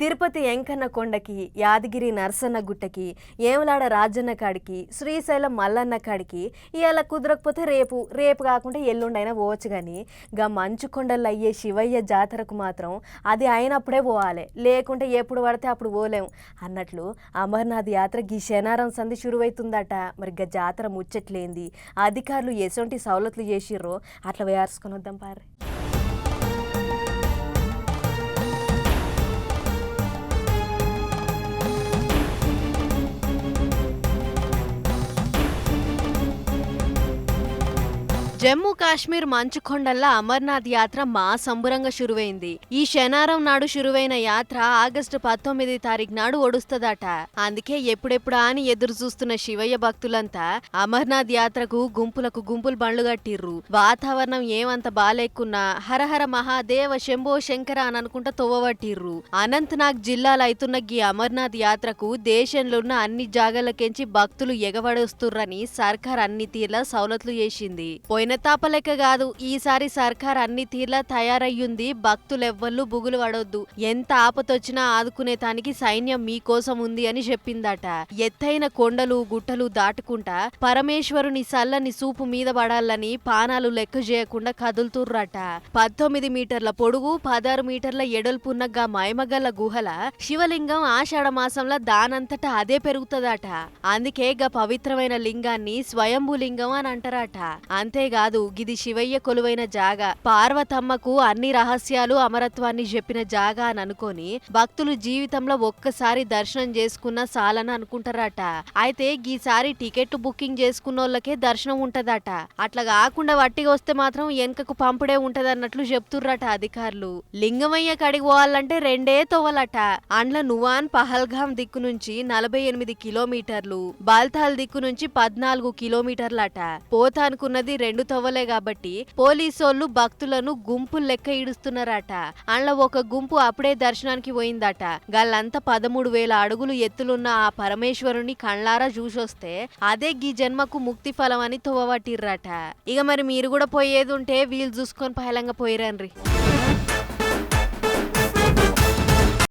తిరుపతి ఎంకన్న కొండకి యాదగిరి నరసన్న గుట్టకి ఏమలాడ రాజన్న కాడికి శ్రీశైలం మల్లన్న కాడికి ఇవాళ కుదరకపోతే రేపు రేపు కాకుండా ఎల్లుండైనా పోవచ్చు కానీ గా మంచు కొండల్లో అయ్యే శివయ్య జాతరకు మాత్రం అది అయినప్పుడే పోవాలి. లేకుంటే ఎప్పుడు పడితే అప్పుడు పోలేం. అన్నట్లు అమర్నాథ్ యాత్ర గీ శనారం సంధి శురువైతుందట. మరి గా జాతర ముచ్చట్లేంది? అధికారులు ఎసొంటి సవలతులు చేసిర్రో? అట్లా వేయార్చుకొని వద్దాం పారే జమ్మూ కాశ్మీర్ మంచు కొండల్లో అమర్నాథ్ యాత్ర మా సంబురంగా శురువైంది ఈ శనారం నాడు శురువైన యాత్ర ఆగస్టు పంతొమ్మిది తారీఖు నాడు ఒడుస్తుందట. అందుకే ఎప్పుడెప్పుడా అని ఎదురు చూస్తున్న శివయ్య భక్తులంతా అమర్నాథ్ యాత్రకు గుంపులకు గుంపులు బండ్లు కట్టిర్రు. వాతావరణం ఏమంత బాలేకున్నా హరహర మహాదేవ శంభో శంకర అని అనుకుంటా తొవ్వబట్టిర్రు అనంతనాగ్ జిల్లాలో అవుతున్న గీ అమర్నాథ్ యాత్రకు దేశంలో ఉన్న అన్ని జాగాలకెంచి భక్తులు ఎగబడొస్తుర్రని సర్కార్ అన్ని తీర్ల సౌలతులు చేసింది. పోయిన తాపలెక్క కాదు ఈసారి సర్కార్ అన్ని తీర్లా తయారయ్యుంది. భక్తులెవ్వళ్ళు బుగులు పడొద్దు. ఎంత ఆపతొచ్చినా ఆదుకునే తానికి సైన్యం మీకోసం ఉంది అని చెప్పిందట. ఎత్తైన కొండలు గుట్టలు దాటుకుంటా పరమేశ్వరుని సల్లని సూపు మీద పడాలని పానాలు లెక్క చేయకుండా కదులుతుర్రట. పద్దొమ్మిది మీటర్ల పొడుగు పదహారు మీటర్ల ఎడల్పున్న గా మైమగల్ల గుహల శివలింగం ఆషాఢ మాసంలో దానంతటా అదే పెరుగుతుందట. అందుకే గా పవిత్రమైన లింగాన్ని స్వయంభూ లింగం అని అంటారట. అంతేగా కాదు గిది శివయ్య కొలువైన జాగా. పార్వతమ్మకు అన్ని రహస్యాలు అమరత్వాన్ని చెప్పిన జాగా అని అనుకొని భక్తులు జీవితంలో ఒక్కసారి దర్శనం చేసుకున్న సాలని అనుకుంటారట. అయితే ఈసారి టికెట్ బుకింగ్ చేసుకున్న వాళ్ళకే దర్శనం ఉంటదట. అట్లా కాకుండా వట్టిగా వస్తే మాత్రం వెనకకు పంపుడే ఉంటదన్నట్లు చెప్తుర్రట అధికారులు. లింగమయ్య కడిగి పోవాలంటే రెండే తోవలట. అండ్ల నువాన్ పహల్గాం దిక్కు నుంచి నలభై ఎనిమిది కిలోమీటర్లు బాల్తాల్ దిక్కు నుంచి పద్నాలుగు కిలోమీటర్లట. పోతానుకున్నది రెండు తవ్వలే కాబట్టి పోలీసోళ్ళు భక్తులను గుంపు లెక్క ఈడుస్తున్నారట. అండ్ల ఒక గుంపు అప్పుడే దర్శనానికి పోయిందట. గల్లంతా పదమూడు వేల అడుగులు ఎత్తులున్న ఆ పరమేశ్వరుని కళ్ళారా చూసొస్తే అదే గీ జన్మకు ముక్తి ఫలం అని తువ్వబట్టిర్రట ఇక మరి మీరు కూడా పోయేది ఉంటే వీళ్ళు చూసుకొని పహలంగా పోయిరండ్రి.